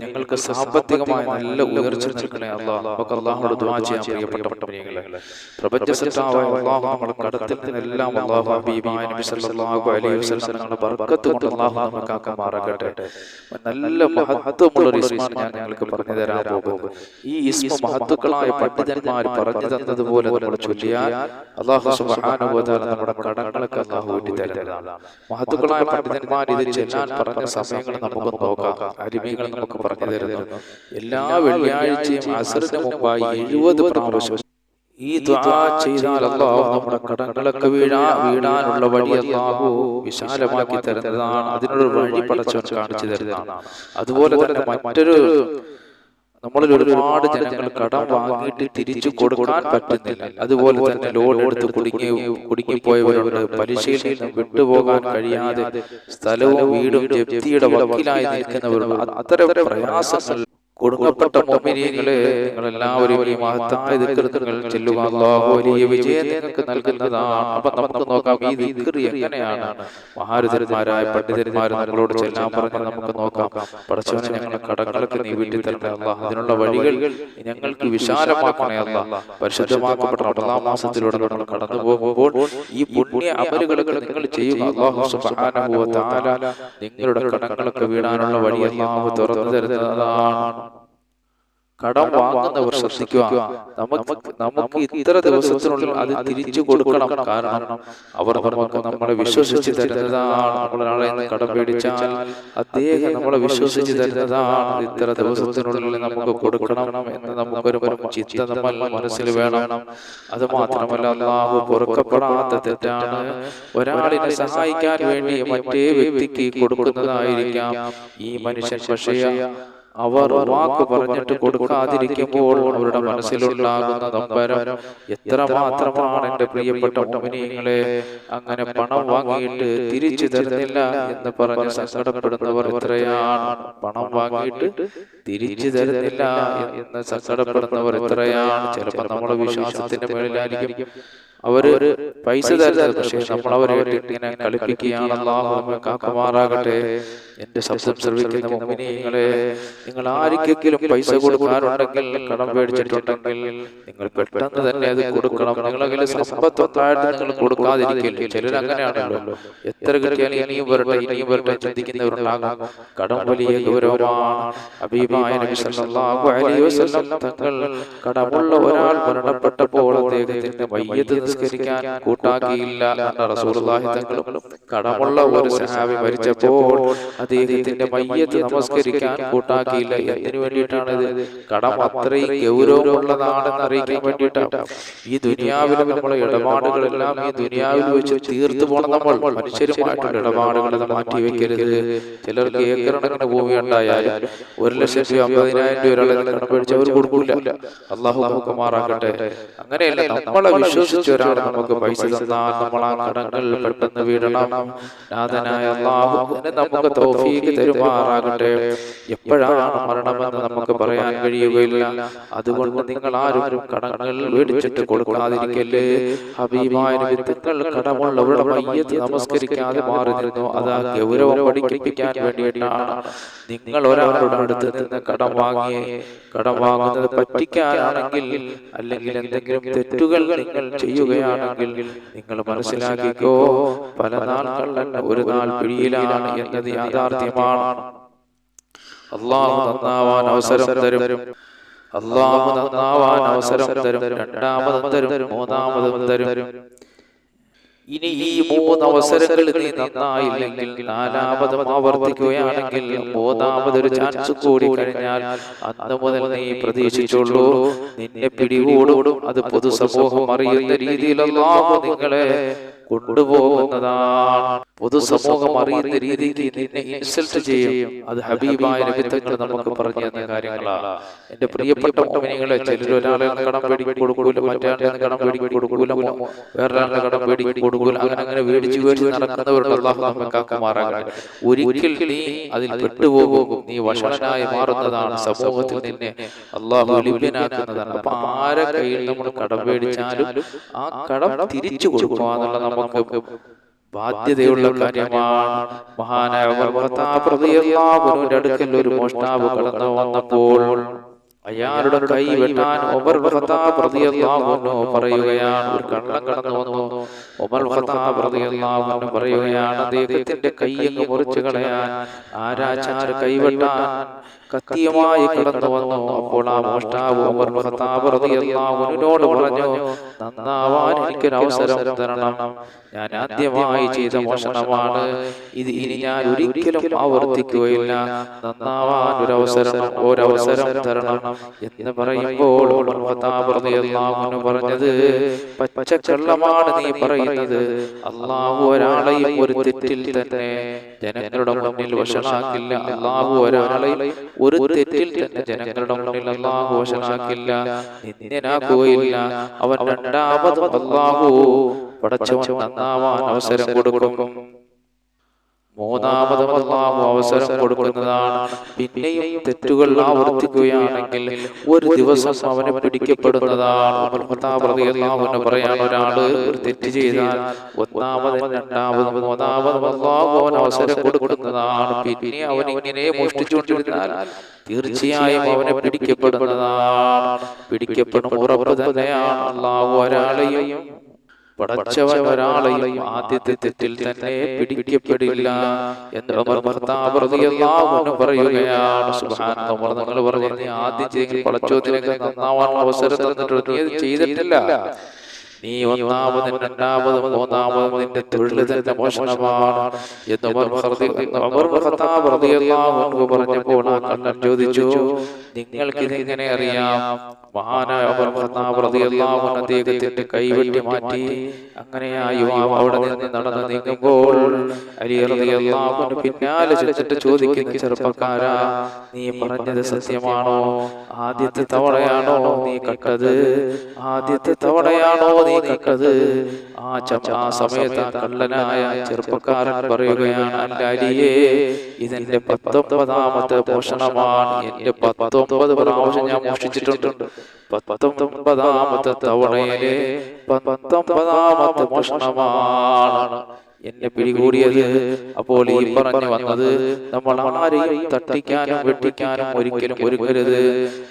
ഞങ്ങൾക്ക് സാമ്പത്തികമായ നല്ല ഉയർച്ച നൽകണേ നമുക്ക് അള്ളാഹുനോട് ദുആ ചെയ്യാൻ പ്രിയപ്പെട്ട പ്രപഞ്ച സൃഷ്ടാവായ കടത്തിൽ നിന്നെല്ലാം അല്ലാഹു ഹബീബായ നബി സല്ലല്ലാഹു അലൈഹി വസല്ലം ബർക്കത്ത് കൊണ്ട് നമുക്ക് നല്ല മഹത്വമുള്ള ഒരു ഇസ്മാണ് ഞാൻ നിങ്ങൾക്ക് പറഞ്ഞു തരാൻ പോകുന്നത്. ഈ ഇസ്മ മഹത്വക്കളായ പണ്ഡിതന്മാർ പറഞ്ഞു തന്നതുപോലെ നമ്മൾ ചൊല്ലിയാൽ അല്ലാഹു സുബ്ഹാനഹു വ തആല നമ്മുടെ കടങ്ങളൊക്കെ അള്ളാഹു തരുന്നതാണ് മഹത്വക്കളായ പണ്ഡിതന്മാർ ഇത് ചെല്ലാൻ പറഞ്ഞ സമയങ്ങൾ നമുക്ക് നോക്കാം. അരിമകൾ നമുക്ക് പറഞ്ഞു തരുന്നു. എല്ലാ വെള്ളിയാഴ്ചയും അസറിന് മുമ്പായി എഴുപത് പ്രാവശ്യം ഈ ദുആ ചെയ്താൽ അല്ലാഹു നമ്മുടെ കടങ്ങളൊക്കെ വീഴാ വീഴാനുള്ള വഴി അല്ലാഹു വിശാലമാക്കി തരുന്നതാണ്. അതിനൊരു വഴി പടച്ചവൻ കാണിച്ചു തരുന്നതാണ്. അതുപോലെ തന്നെ മറ്റൊരു നമ്മളിൽ ഒരുപാട് ജനങ്ങൾ കടം വാങ്ങിയിട്ട് തിരിച്ചു കൊടുക്കാൻ പറ്റുന്നില്ല. അതുപോലെ തന്നെ ലോൺ എടുത്ത് കുടുങ്ങി കുടുങ്ങിപ്പോയവരുണ്ട്. പലിശയിൽ നിന്ന് വിട്ടുപോകാൻ കഴിയാതെ സ്ഥലവും വീടും ജപ്തിയുടെ വക്കീലായി നിൽക്കുന്നവരുണ്ട്. അത്തരം പ്രയാസങ്ങൾ കൊടുക്കപ്പെട്ട മൊമിനിയങ്ങളെ നിങ്ങൾ എല്ലാവരും ഈ മഹത്തായ ദിക്കൃതങ്ങൾ ചെല്ലുക അല്ലാഹു വലിയ വിജയം നിങ്ങൾക്ക് നൽകുന്നതാണ്. അപ്പൊ നമുക്ക് നോക്കാം ഈ ദിക്കറി എങ്ങനെയാണ്? മഹാരഥന്മാരായ പണ്ഡിതന്മാർ നമ്മളോട് ചെല്ലാൻ പറഞ്ഞ് നമുക്ക് നോക്കാം. പടച്ചവനെ ഞങ്ങളുടെ കടങ്ങൾക്ക് നീ വീട്ടിൽ തരണേ അല്ലാഹ് അതിനുള്ള വഴികൾ ഞങ്ങൾക്ക് വിശാലമാക്കണേ അല്ലാഹ് പരിശുദ്ധമാക്കപ്പെട്ട റമദാൻ മാസത്തിലൂടെ നമ്മൾ കടന്നു പോകുമ്പോൾ ഈ പുണ്യ അമലുകളൊക്കെ നിങ്ങൾ ചെയ്യുക. അല്ലാഹു സുബ്ഹാനഹു വ തആല നിങ്ങളുടെ കടങ്ങളൊക്കെ വീടാനുള്ള വഴി അല്ലാഹു തുറന്നു തരുന്നതാണ് കടം വാങ്ങുന്നവർ ശ്രദ്ധിക്കുക. നമുക്ക് നമുക്ക് ഇത്ര ദിവസത്തിനുള്ളിൽ അത് തിരിച്ചു കൊടുക്കണം. കാരണം അവർ നമുക്ക് നമ്മളെ വിശ്വസിച്ച് തരുന്നതാണ്. കടം പേടിച്ചാൽ അദ്ദേഹം നമ്മളെ വിശ്വസിച്ച് തരുന്നതാണ്. ഇത്ര ദിവസത്തിനുള്ളിൽ നമുക്ക് കൊടുക്കണം എന്ന് നമുക്കൊരു ചിന്ത നമ്മൾ മനസ്സിൽ വേണം. അത് മാത്രമല്ല അള്ളാഹു പൊറുക്കപ്പെടാത്ത തെറ്റാണ്. ഒരാളിനെ സഹായിക്കാൻ വേണ്ടി മറ്റേ വ്യക്തിക്ക് കൊടുക്കുന്നതായിരിക്കാം. ഈ മനുഷ്യൻ പക്ഷേ അവർ വാക്ക് പറഞ്ഞിട്ട് കൊടുക്കാതിരിക്കുമ്പോൾ അവരുടെ മനസ്സിലുണ്ടാകുന്ന നമ്പരം എത്ര മാത്രമാണ് എന്റെ പ്രിയപ്പെട്ട മോമിനിയങ്ങളെ അങ്ങനെ പണം വാങ്ങിയിട്ട് തിരിച്ചു തരുന്നില്ല എന്ന് പറഞ്ഞ് സങ്കടപ്പെടുന്നവർ എത്രയാണ്? പണം വാങ്ങിയിട്ട് തിരിച്ചു തരുന്നില്ല എന്ന് സങ്കടപ്പെടുന്നവർ എത്രയാണ്? ചിലപ്പോൾ നമ്മുടെ വിശ്വാസത്തിന്റെ മേളിലായിരിക്കും. അവർ പൈസ തരുന്നത് പക്ഷേ നമ്മൾ അവരെ ഇങ്ങനെ കാക്കുമാറാകട്ടെ. എന്റെ ശബ്ദം ശ്രവിക്കുന്ന മുഅ്മിനീങ്ങളെ നിങ്ങൾ ആർക്കെങ്കിലും പൈസ കൊടുക്കാറുണ്ടെങ്കിൽ കടം പേടിച്ചിട്ടുണ്ടെങ്കിൽ നിങ്ങൾ പെട്ടെന്ന് തന്നെ അത് കൊടുക്കണം. നിങ്ങളെങ്കിലും സമ്പത്തൊന്നായിട്ട് നിങ്ങൾ കൊടുക്കാതിരിക്കില്ല ചിലർ അങ്ങനെയാണല്ലോ. എത്ര കിട്ടിയാലും ഇനിയും വരട്ടെ ഇനിയും വരട്ടെ ചിന്തിക്കുന്നവരുണ്ടാകാം. കടം വലിയ ഗൗരവമാണ് അബീബായ നബി സല്ലല്ലാഹു അലൈഹി വസല്ലം തങ്ങൾ കടമുള്ള ഒരാൾ മരണപ്പെട്ടപ്പോൾ അദ്ദേഹത്തിന്റെ മയ്യത്ത് നിസ്കരിക്കാൻ കൂട്ടാക്കിയില്ല എന്ന റസൂലുള്ളാഹി തങ്ങളും. കടമുള്ള ഒരു സഹാബി മരിച്ചപ്പോൾ അദ്ദേഹത്തിന്റെ മയ്യത്ത് നമസ്കരിക്കാൻ കൂട്ടാക്കിയില്ല. എന്തിനു വേണ്ടിയിട്ടാണ് ഇത്? കടം അത്രയും ഗൗരവമുള്ളതാണെന്ന് അറിയിക്കാൻ വേണ്ടിയിട്ടാണ് ഈ ദുനിയാവിലെ നമ്മളെ ഇടപാടുകളെല്ലാം ഈ ദുനിയാവിൽ വെച്ച് തീർത്തു പോണം നമ്മൾ മനുഷ്യരുമായിട്ടുള്ള ഇടപാടുകൾ മാറ്റി വെക്കരുത്. ചിലർക്ക് ഏക്കറണക്കിന് ഭൂമി ഉണ്ടായാലും ഒരു ലക്ഷത്തി അമ്പതിനായിരം രൂപ ഒരാളെ കടം പേടിച്ച് അവർ കൊടുക്കൂല. അള്ളാഹു നമുക്ക് മാറാകട്ടെ അങ്ങനെയല്ല നമ്മളെ വിശ്വസിച്ച ഒരാൾ നമുക്ക് പൈസ തന്നാൽ നമ്മൾ ആ കടങ്ങൾ പെട്ടെന്ന് വീടണം നാഥനായ അള്ളാഹു നമുക്ക് തൗഫീഖ് തരുമാറാകട്ടെ. എപ്പോഴാണ് മരണമെന്ന് നമുക്ക് പറയാൻ കഴിയുകയില്ല. അതുകൊണ്ട് നിങ്ങൾ ആരും കടങ്ങൾ മേടിച്ചിട്ട് കൊടുക്കാതിരിക്കല്ലേ. ഹബീബായ വിത്തുകൾ കടമുള്ളവരുടെ മയ്യത്ത് നമസ്കരിക്കാതെ മാറി നിന്നു. അത് ഗൗരവം പഠിപ്പിക്കാൻ വേണ്ടിയിട്ടാണ് നിങ്ങൾ ഒരാളുടെ അടുത്ത് നിന്ന് കടം വാങ്ങി കടം വാങ്ങുന്നത് പറ്റിക്കാനാണെങ്കിൽ അല്ലെങ്കിൽ എന്തെങ്കിലും തെറ്റുകൾ നിങ്ങൾ ചെയ്യുകയാണെങ്കിൽ നിങ്ങൾ മനസ്സിലാക്കിക്കോ പല നാൾ കള്ളൻ ഒരു നാൾ പിടിയിലാണ് എന്നത് യാഥാർത്ഥ്യമാണ്. അള്ളാഹു നന്നാവാൻ അവസരം തരും. അള്ളാഹു നന്നാവാൻ അവസരം തരും. രണ്ടാമതും തരും. മൂന്നാമതും തരും. ഇനി ഈ മൂന്ന് അവസരങ്ങളിൽ നന്നായില്ലെങ്കിൽ നാലാമതും ആവർത്തിക്കുകയാണെങ്കിൽ മൂന്നാമതൊരു ചാൻസ് കൂടി കഴിഞ്ഞാൽ അന്ന് മുതൽ നീ പ്രതീക്ഷിച്ചുള്ളൂ. നിന്നെ പിടികൂടും. അത് പൊതുസമൂഹം അറിയുന്ന രീതിയിൽ അല്ലാഹു നിങ്ങളെ കൊണ്ടുപോകുന്നതാണ്. പൊതുസമൂഹം അറിയുന്ന രീതിക്ക് നിന്നെ ഇൻസൾട്ട് ചെയ്യും. അത് ഹബീബായ ലഭിത്തങ്ങൾ നമുക്ക് പറഞ്ഞു തന്ന കാര്യങ്ങളാണ്. എന്റെ പ്രിയപ്പെട്ട മോമിനികളെ ചിലർ ഒരാളെ കടം പേടി കൊടുക്കൂല മറ്റേ കടം പേടി കൊടുക്കൂല വേറൊരാളുടെ കടം പേടി കൊടുക്കൂല അങ്ങനെ അങ്ങനെ മേടിച്ച് മേടിച്ച് നടക്കുന്നവരുടെ അള്ളാഹു നമ്മെ കാക്കുമാറാകട്ടെ ഒരിക്കൽ നീ അതിൽ പെട്ടുപോകും. നീ വഷളനായി മാറുന്നതാണ് സമൂഹത്തിൽ നിന്നെ അള്ളാഹു ലഭ്യനാക്കുന്നതാണ് അപ്പൊ ആരെ കയ്യിൽ നമ്മൾ കടം പേടിച്ചാലും ആ കടം തിരിച്ചു കൊടുക്കുക എന്നുള്ള നമുക്ക് ബാധ്യതയുള്ള കാര്യമാണ്. മഹാനായ അടുക്കൽ ഒരു മോഷ്ടാവ് കടന്നു വന്നപ്പോൾ അയാളുടെ കൈ വെട്ടാൻ റളിയല്ലാഹു അൻഹു പറയുകയാണ്. ഒരു കള്ളം കടന്നു വന്നു. ഒമർ അൻഹു പറയുകയാണ്. അദ്ദേഹത്തിന്റെ കൈ മുറിച്ചു കളയാൻ ആരാച്ചാർ കൈവെട്ടാൻ? കത്തിയുമായി കടന്നു വന്നു. അപ്പോൾ ആ മോഷ്ടാവ് ഉമർ ഭർത്താവ് റളിയല്ലാഹു അൻഹുവിനോട് പറഞ്ഞു നന്നാവാൻ എനിക്കൊരു അവസരം തരണം. ഞാൻ ആദ്യമായി ചെയ്ത മോഷണമാണ് ഇത്. ഇനി ഞാൻ ഒരിക്കലും ആവർത്തിക്കുകയില്ല. നന്നാവാൻ ഒരു അവസരം ഒരവസരം തരണം. എന്ന് പറയുമ്പോൾ ഉമർ റളിയല്ലാഹു അൻഹു പറഞ്ഞത് പച്ചക്കള്ളമാണ് നീ പറയുന്നത്. അള്ളാഹു ഒരാളെയും ഒരു തെറ്റിൽ തന്നെ ജനങ്ങളുടെ മുന്നിൽ വഷണാക്കില്ല അള്ളാഹു ഒരാളെയും ഒരു തെറ്റിൽ തന്നെ ജനങ്ങളുടെ മുന്നിൽ അള്ളാഹു വശനാക്കില്ല നിന്ദനാക്കുകയില്ല അവൻ രണ്ടാമതും അള്ളാഹു പടച്ചവൻ നന്നാവാൻ അവസരം കൊടുക്കും. മൂന്നാമതും അള്ളാഹു അവസരം കൊടുക്കുന്നതാണ്. പിന്നെയും തെറ്റുകൾ ആവർത്തിക്കുകയാണെങ്കിൽ ഒരു ദിവസം അവനെ പിടിക്കപ്പെടുന്നതാണ്. പറയാണ് ഒരാൾ ഒരു തെറ്റ് ചെയ്താൽ ഒന്നാമതും രണ്ടാമതും മൂന്നാമതും അള്ളാഹു അവൻ അവസരം കൊടുക്കുന്നതാണ്. പിന്നെ അവൻ ഇങ്ങനെ മോഷ്ടിച്ചുകൊണ്ടിരുന്നാൽ തീർച്ചയായും അവനെ പിടിക്കപ്പെടുന്നതാണ്. പിടിക്കപ്പെടും ഉറപ്പ് തന്നെയാണ്. അള്ളാഹു ഒരാളെയും പടച്ചവൻ ഒരാളെയും ആദ്യത്തെ തെറ്റിൽ തന്നെ പിടിക്കപ്പെടില്ല എന്ന് പറയുകയാണ്. നിങ്ങൾ പറഞ്ഞു ആദ്യം ചെയ്തെങ്കിൽ പടച്ചോത്തിനൊക്കെ നന്നാവാനുള്ള അവസരം തന്നിട്ട് നീ ചെയ്തിട്ടില്ല. നീ ഒന്നാമതും രണ്ടാമതും മൂന്നാമതും നിന്റെ തൊഴിൽ തന്നെ മോഷണമാണ് എന്ന് പറഞ്ഞപ്പോൾ ചോദിച്ചു. നിങ്ങൾക്ക് ഇതെങ്ങനെ അറിയാം? മഹാനായ അദ്ദേഹത്തിന്റെ കൈവെട്ടി മാറ്റി. അങ്ങനെ ആ യുവാവ് അവിടെ നിന്ന് നടന്ന് നീങ്ങുമ്പോൾ അലി റളിയല്ലാഹു പിന്നാലെ ചെന്നിട്ട് ചോദിക്കുന്ന ചെറുപ്പക്കാരാ നീ പറഞ്ഞത് സത്യമാണോ? ആദ്യത്തെ തവണയാണോ നീ കട്ടത് ആദ്യത്തെ തവണയാണോ നീ കട്ടത് ആ ആ സമയത്ത് ആ കള്ളനായ ചെറുപ്പക്കാരൻ പറയുകയാണ് അല്ല അലിയേ ഇതെന്റെ പത്തൊമ്പതാമത്തെ പോഷണമാണ് എന്റെ പത്തൊമ്പത് പ്രാവശ്യം ഞാൻ മോഷ്ടിച്ചിട്ടുണ്ട്. പത്തൊമ്പതാമത്തെ തവണയിലെ പത്തൊമ്പതാമത്തെ മോഷണമാണ്. എന്നെ പിടികൂടിയത്. അപ്പോൾ ഈ പറഞ്ഞു വന്നത് നമ്മൾ ആരെയും തട്ടിക്കാനും വെട്ടിക്കാനും ഒരിക്കലും ഒരുക്കരുത്.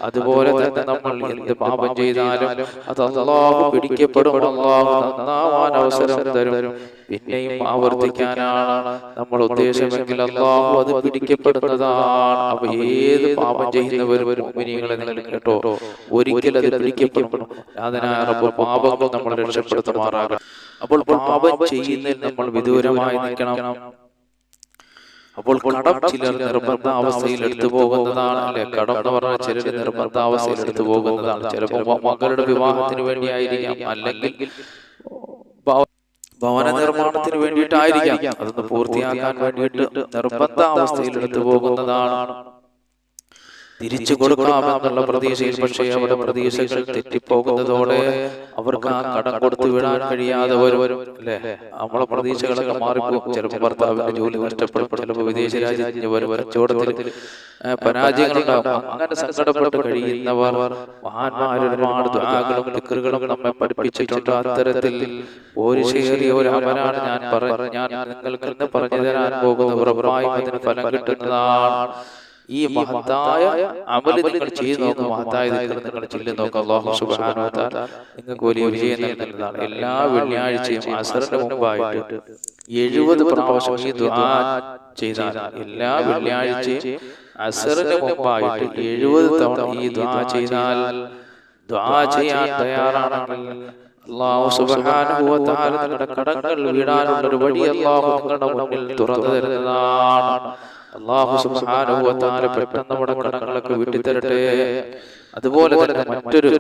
അതുപോലെ തന്നെ നമ്മൾ എന്ത് പാപം ചെയ്താലും അത് അള്ളാഹു പിടിക്കപ്പെടും. അള്ളാഹു നന്നാവാൻ അവസരം തരും. പിന്നെയും ആവർത്തിക്കാനാണ് നമ്മൾ ഉദ്ദേശമെങ്കിൽ അള്ളാഹു അത് പിടിക്കപ്പെടുന്നതാണ്. അപ്പൊ ഏത് പാപം ചെയ്യുന്നവരും നിങ്ങൾ കേട്ടോ. ഒരിക്കലും അത് പിടിക്കപ്പെടും. അതിനായ റബ്ബ് പാപങ്ങൾ നമ്മൾ രക്ഷപ്പെടുത്തുമാറാകണം അപ്പോൾ പാപം ചെയ്യുന്നതിൽ നമ്മൾ വിദൂരമായി നിൽക്കണം. അപ്പോൾ കടം ചിലർ നിർബന്ധ അവസ്ഥയിൽ എടുത്തു പോകുന്നതാണ്. അല്ലെ? കടം എന്ന് പറഞ്ഞാൽ ചിലർ നിർബന്ധ അവസ്ഥയിൽ എടുത്തു പോകുന്നതാണ്. ചിലപ്പോൾ മക്കളുടെ മകളുടെ വിവാഹത്തിന് വേണ്ടിയായിരിക്കാം. അല്ലെങ്കിൽ ഭവ- ഭവന നിർമ്മാണത്തിന് വേണ്ടിയിട്ടായിരിക്കാം. അതൊന്ന് പൂർത്തിയാക്കാൻ വേണ്ടിയിട്ട് നിർബന്ധ അവസ്ഥയിൽ എടുത്തു പോകുന്നതാണ്. തിരിച്ചു കൊടുക്കാമെന്നുള്ള പ്രതീക്ഷയിൽ പക്ഷേ അവിടെ പ്രതീക്ഷകൾ തെറ്റിപ്പോകുന്നതോടെ അവർക്ക് ആ കടം കൊടുത്തു വിടാൻ കഴിയാതെ വരും. അല്ലേ? നമ്മളെ പ്രതീക്ഷകളൊക്കെ മാറിപ്പോകും. ചിലപ്പോൾ ഭർത്താവിന്റെ ജോലി നഷ്ടപ്പെടും. ചിലപ്പോൾ വിദേശ രാജ്യത്തിന് വരും. കച്ചവടത്തിൽ പരാജയങ്ങളുണ്ടാകും അങ്ങനെ സങ്കടപ്പെട്ട് കഴിയുന്നവർ മഹാന്മാർ ഒരുപാട് ദ്വാകളും ദിക്കറുകളും നമ്മെ പഠിപ്പിച്ചിട്ടുണ്ട്. അത്തരത്തിൽ ഒരു ശേരി ഒരു അമലാണ് ഞാൻ പറഞ്ഞു ഞാൻ നിങ്ങൾക്ക് പറഞ്ഞു തരാൻ പോകുന്നത് ഉറപ്പായും അതിന് ഫലം കിട്ടുന്നതാണ്. ഈ മഹത്തായ അമൽ നിങ്ങൾ ചെയ്തു നോക്കും മഹത്തായ നിങ്ങൾ ചൊല്ലി നോക്കും അള്ളാഹു തആല നിങ്ങൾക്ക് വലിയ വിജയം നൽകുന്നതാണ്. എല്ലാ വെള്ളിയാഴ്ചയും അസറിന്റെ മുമ്പായിട്ട് എഴുപത് പ്രാവശ്യം ഈ ദുആ ചെയ്താൽ എല്ലാ വെള്ളിയാഴ്ചയും അസറിന്റെ മുമ്പായിട്ട് എഴുപത് തവണ ഈ ദുആ ചെയ്താൽ ദുആ ചെയ്യാൻ തയ്യാറാണെങ്കിൽ അള്ളാഹു സുബ്ഹാനഹു വ തആല നിങ്ങളുടെ കടങ്ങൾ വീടാനുള്ള ഒരു വഴി അള്ളാഹു നിങ്ങളുടെ മുന്നിൽ തുറന്നു തരുന്നതാണ്. അള്ളാഹു സുബ്ഹാനഹു വ തആല പെട്ടെന്ന് നമ്മുടെ കടങ്ങളൊക്കെ വിട്ടുതരട്ടെ. അതുപോലെ തന്നെ മറ്റൊരു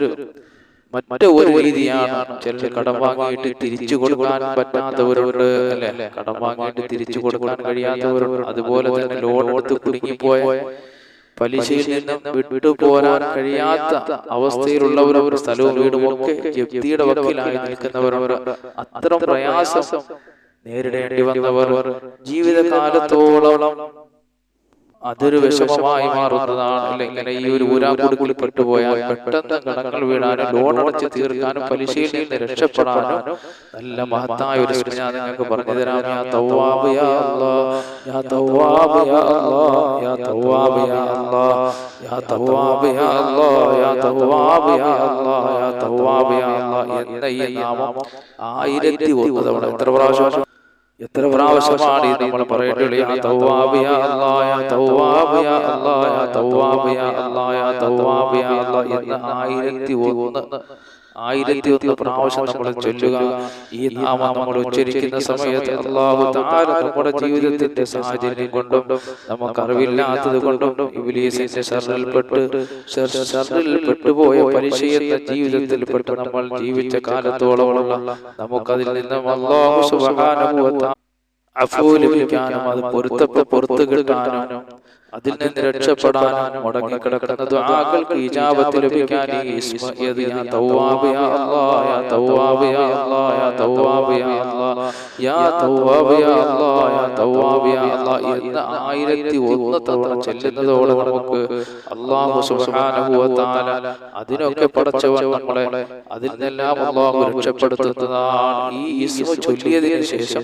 മറ്റു ഒരു രീതിയാണ് ചിലർ കടം വാങ്ങിയിട്ട് തിരിച്ചു കൊടുക്കാൻ പറ്റാത്തവരുണ്ട് അല്ലെ? കടം വാങ്ങിയിട്ട് തിരിച്ചു കൊടുക്കാൻ കഴിയാത്തവരുണ്ട് അതുപോലെ തന്നെ ലോൺ എടുത്ത് കുടുങ്ങിപ്പോയ പലിശയിൽ നിന്നും വിട്ടുപോരാൻ കഴിയാത്ത അവസ്ഥയിലുള്ളവരും സ്ഥലവും വീടും ഒക്കെ ജപ്തിയുടെ വക്കിലായി നിൽക്കുന്നവരവർ അത്തരം പ്രയാസം നേരിടേണ്ടി വന്നവർ ജീവിതകാലത്തോളം അതൊരു വിഷമമായി മാറുന്നതാണ് അല്ല ഇങ്ങനെ ഈ ഒരു ഊരാകുടുക്കിൽ പെട്ടുപോയാൽ പെട്ടെന്ന് കടങ്ങൾ വീഴാനും ലോൺ അടച്ച് തീർക്കാനും പലിശയിൽ നിന്ന് രക്ഷപ്പെടാനും നല്ല മഹത്തായ ഒരു സ്മൃതി ഞാൻ നിങ്ങൾക്ക് പറഞ്ഞു തരാം യാ തവ്വാബ് യാ അല്ലാഹ് യാ തവ്വാബ് യാ അല്ലാഹ് യാ തവ്വാബ് യാ അല്ലാഹ് യാ തവ്വാബ് യാ അല്ലാഹ് യാ തവ്വാബ് യാ അല്ലാഹ് യാ തവ്വാബ് യാ അല്ലാഹ് എന്ന ഈ നാമം ആയിരത്തി ഒന്ന് തവണ എത്ര പ്രാവശ്യം എത്ര പ്രാവശ്യമാണ് നമ്മൾ എന്ന ആയിരത്തി ഒന്ന് ആയിരത്തി ഒന്ന് പ്രാവശ്യം നമ്മൾ ചൊല്ലുക. ഈ നാമം നമ്മൾ ഉച്ചരിക്കുന്ന സമയത്ത് അള്ളാഹു നമ്മുടെ ജീവിതത്തിന്റെ സാഹചര്യം കൊണ്ടും നമുക്ക് അറിവില്ലാത്തത് കൊണ്ടും ഇബിലീസിന്റെ പലിശ ജീവിതത്തിൽ പെട്ട് നമ്മൾ ജീവിച്ച കാലത്തോളമുള്ള നമുക്കതിൽ നിന്നും അള്ളാഹു സുബ്ഹാനഹു വ തആല അഫൂ ലഭിക്കാനും അത് പൊരുത്തപ്പെ പുറത്തു കിട്ടാനും അതിൽ നിന്ന് രക്ഷപ്പെടാനും മുടങ്ങിക്കിടക്കുന്ന ദുആകൾക്ക് ഇജാബത്ത് ലഭിക്കാൻ ഈ ഇസ്മ ഏത് യാ തവ്വാബ് യാ അല്ലാഹ് യാ തവ്വാബ് യാ അല്ലാഹ് യാ തവ്വാബ് യാ അല്ലാഹ് യാ തവ്വാബ് യാ അല്ലാഹ് യാ തവ്വാബ് യാ അല്ലാഹ് എന്ന ആയിരത്തി ഒന്ന് തവണ ചെല്ലുന്നതോടെ നമുക്ക് അല്ലാഹു സുബ്ഹാനഹു വ തആല അതിനൊക്കെ പടച്ചവൻ നമ്മളെ അതിൽ നിന്നെല്ലാം അല്ലാഹു രക്ഷപ്പെടുത്തുന്നതാണ് ഈ ഇസ്മ ചൊല്ലിയതിനു ശേഷം.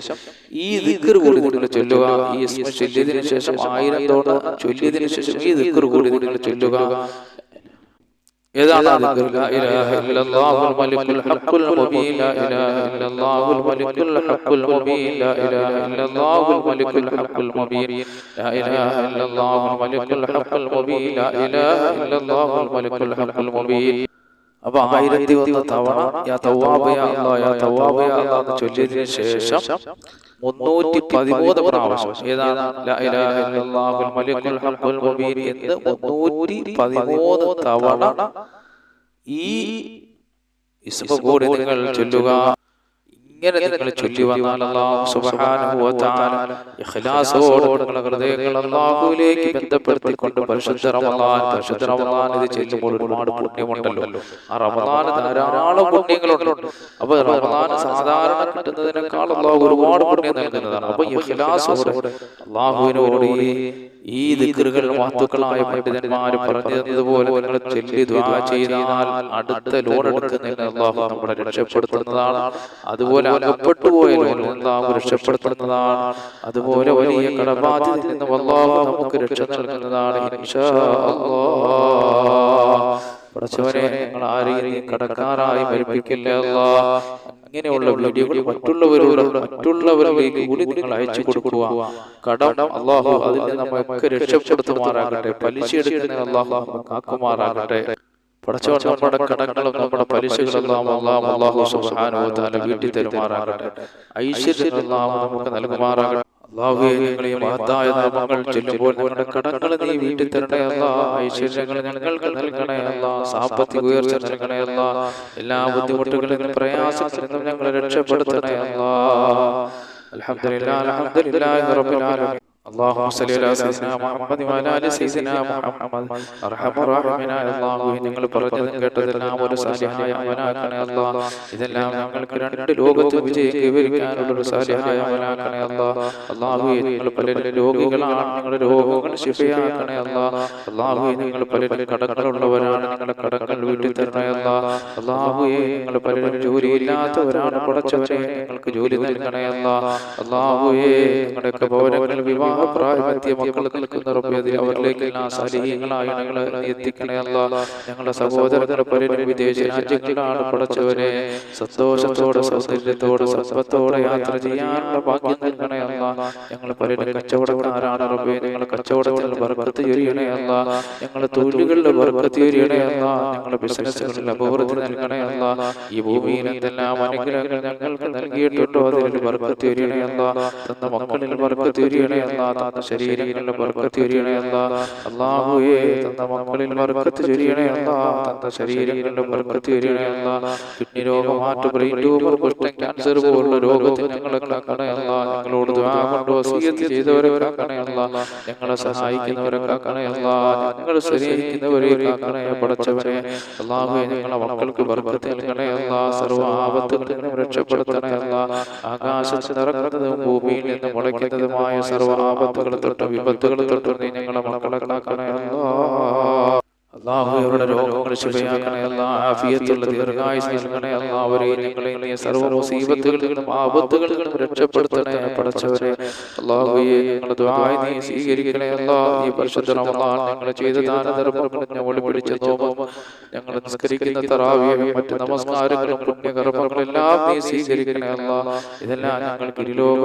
ഈ ദിക്ർ കൂടി കൂടി ചൊല്ലുക ഈ ഇസ്മ ചൊല്ലിയതിനു ശേഷം ആയിരം തവണ ചൊല്ലിയതിനു ശേഷം ഈ ദിക്ർ കൂടി നിങ്ങൾ ചൊല്ലുക? ഏതാണ് അപ്പൊ ആയിരത്തി ഒന്ന് തവണ യാ തവ്വാബ് യാ അല്ലാഹ് യാ തവ്വാബ് യാ അല്ലാഹ് എന്ന് ചൊല്ലിയതിനു ശേഷം മുന്നൂറ്റി പതിമൂന്ന് പ്രാവശ്യം. ഏതാണ്? എന്ന് മുന്നൂറ്റി പതിമൂന്ന് തവണ ഈ ഇസ്മ കൂടി നിങ്ങൾ ചൊല്ലുക. ഇങ്ങനെ നിങ്ങൾ ചൊല്ലി വന്നാൽ അല്ലാഹു സുബ്ഹാനഹു വ തആല ഇഖ്ലാസോടെ നിങ്ങളുടെ ഹൃദയങ്ങൾ അല്ലാഹുവിലേക്ക് ബന്ധപ്പെടുത്തിക്കൊണ്ട് പരിശുദ്ധ റമദാൻ പരിശുദ്ധ റമദാൻ ഇത് ചെല്ലുമ്പോൾ ഒരുപാട് പുണ്യമുണ്ടല്ലോ. ആ റമദാൻ ധാരാളം പുണ്യങ്ങളുണ്ട്. അപ്പൊ റമദാൻ സാധാരണ കിട്ടുന്നതിനേക്കാൾ അല്ലാഹു ഒരുപാട് പുണ്യം നൽകുന്നതാണ്. അപ്പൊ ഇഖ്ലാസോടെ അല്ലാഹുവിനോട് ഈ ദിക്കറുകൾ വാത്തുക്കളായ പണ്ഡിതന്മാർ പറഞ്ഞു തന്നതുപോലെ നിങ്ങൾ ചൊല്ലി ദ്വാ ചെയ്താൽ അടുത്ത ലോൺ എടുക്കുന്നതിന് നമ്മളെ രക്ഷപ്പെടുത്തുന്നതാണ്. അതുപോലെ അകപ്പെട്ടു പോയ രക്ഷപ്പെടുത്തുന്നതാണ്. അതുപോലെ വലിയ കടബാധ്യതയിൽ നിന്നും അള്ളാഹു നമുക്ക് രക്ഷ നൽകുന്നതാണ്. ഇൻഷാ അല്ലാഹ് പടച്ചവനെ നിങ്ങൾ ആരെയും നീ കടക്കാരായി മരിപ്പിക്കില്ല ഇങ്ങനെയുള്ള വീഡിയോകൾ മറ്റുള്ളവരോട് മറ്റുള്ളവരിലേക്ക് കൂടി നിങ്ങൾ അയച്ചു കൊടുക്കുക. കടം അള്ളാഹു അതിൽ നിന്ന് നമ്മൾക്ക് രക്ഷപ്പെടുത്തുമാറാകട്ടെ. പലിശ എടുക്കുന്ന അള്ളാഹു കാക്കുമാറാകട്ടെ. പടച്ചവൻ നമ്മുടെ കടങ്ങളും നമ്മുടെ പലിശകളെല്ലാം അള്ളാഹു അള്ളാഹു വ വീട്ടിൽ തരുമാറാകട്ടെ ഐശ്വര്യം നമുക്ക് നൽകുമാറാകട്ടെ. അള്ളാഹുവേ ഞങ്ങളെ ഞങ്ങളുടെ നീ അല്ല. നൽകണേ നൽകണേ എല്ലാ ബുദ്ധിമുട്ടുകളിൽ നിന്നും നിന്നും ഞങ്ങളെ രക്ഷപ്പെടുത്തണേ അല്ല. ആലമീൻ. اللهم صل على سيدنا محمد وعلى ال سيدنا محمد ارحم الراحمين അല്ലാഹു നിങ്ങൾ പറഞ്ഞതും കേട്ടതെല്ലാം ഒരു സാലിഹായ അമലാക്കണേ അല്ലാഹ് ഇതെല്ലാം ഞങ്ങൾക്ക് രണ്ട് ലോകത്ത് വിജയം കൈവരിക്കാനുള്ള ഒരു സാലിഹായ അമലാക്കണേ അല്ലാഹ് അല്ലാഹു നിങ്ങൾ പലരും രോഗികളാണ് നിങ്ങളുടെ രോഗങ്ങൾ ശിഫയാക്കണേ അല്ലാഹ് അല്ലാഹു നിങ്ങൾ പലരും കടങ്ങളുള്ളവരാണ് നിങ്ങളുടെ കടങ്ങൾ വീട്ടിൽ തരണേ അല്ലാഹ് അല്ലാഹു നിങ്ങൾ പലരും ജോലിയില്ലാത്തവരാണ് പടച്ചവരെ നിങ്ങൾക്ക് ജോലി നൽകണേ അല്ലാഹ് അല്ലാഹുവേ നിങ്ങളുടെയൊക്കെ ഭവനങ്ങളിൽ വിവാഹ പ്രായമെത്തിയ നിൽക്കുന്ന അവരിലേക്ക് എല്ലാ എത്തിക്കണേ അല്ല ഞങ്ങളുടെ സഹോദരങ്ങളെ പലരും വിദേശ രാജ്യങ്ങളിലാണ് പടച്ചവരെ സന്തോഷത്തോടെ സൗന്ദര്യത്തോടെ സമ്പത്തോടെ യാത്ര ചെയ്യാനുള്ള ഭാഗ്യം നൽകണേ അല്ല ഞങ്ങൾ പലരും കച്ചവടക്കാരാണ് റബ്ബേ. ഞങ്ങൾ കച്ചവടത്തിൽ ബർക്കത്ത് ചൊരിയണേ അല്ല ഞങ്ങളുടെ തൊഴിലുകളിൽ ബർക്കത്ത് ചൊരിയണേ അല്ല ഞങ്ങളുടെ ബിസിനസ്സുകളിൽ അഭിവൃദ്ധി നൽകണേ അല്ല ഈ ഭൂമിയിൽ എന്തെല്ലാം അനുഗ്രഹങ്ങൾ ഞങ്ങൾക്ക് നൽകിയിട്ടുണ്ടോ അതിൽ ബർക്കത്ത് അല്ല തന്ന മക്കളിൽ ബർക്കത്ത് അല്ല ബർക്കത്ത് അല്ലാഹുവേ ബർക്കത്ത് ബർക്കത്ത് പോലുള്ള രോഗത്തെ ഞങ്ങളെ ഞങ്ങളോട് ദുആ ഞങ്ങളെ അല്ലാഹുവേ മക്കൾക്ക് ബർക്കത്ത് നൽകണേ രക്ഷപ്പെടുത്തണേ ഭൂമിയിൽ നിന്ന് മുളയ്ക്കുന്നതുമായ സർവ ആപത്തുകൾ തൊട്ട് വിപത്തുകൾ തൊട്ട് നീ ഞങ്ങളെ മക്കളെ കാക്കണേ അള്ളാഹു അവരുടെ രോഗങ്ങൾ ശിവയാക്കണേ അല്ലാ ആഫിയത്തുള്ള ദീർഘായുസ് നൽകണേ അല്ലാ അവരെയും സർവ രക്ഷപ്പെടുത്തണേ പടച്ചവരെ അള്ളാഹുയെ ഞങ്ങളുടെ നീ സ്വീകരിക്കണേ അല്ലാ ഈ പരിശുദ്ധ റമദാൻ ഞങ്ങൾ ചെയ്ത ദാനധർമ്മങ്ങളും ഞങ്ങൾ പിടിച്ച നോമ്പും ഞങ്ങൾ നിസ്കരിക്കുന്ന തറാവിയും മറ്റ് നമസ്കാരങ്ങളും പുണ്യകർമ്മങ്ങളെല്ലാം നീ സ്വീകരിക്കണേ അല്ലാ. ഇതെല്ലാം ഞങ്ങൾക്ക് ഇരുലോക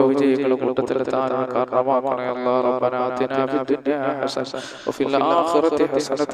കൂട്ടത്തിലെത്താൻ കാരണമാക്കണേ അല്ലാ. റബ്ബനാ ഹസന വഫിൽ ആഖിറതി ഹസനത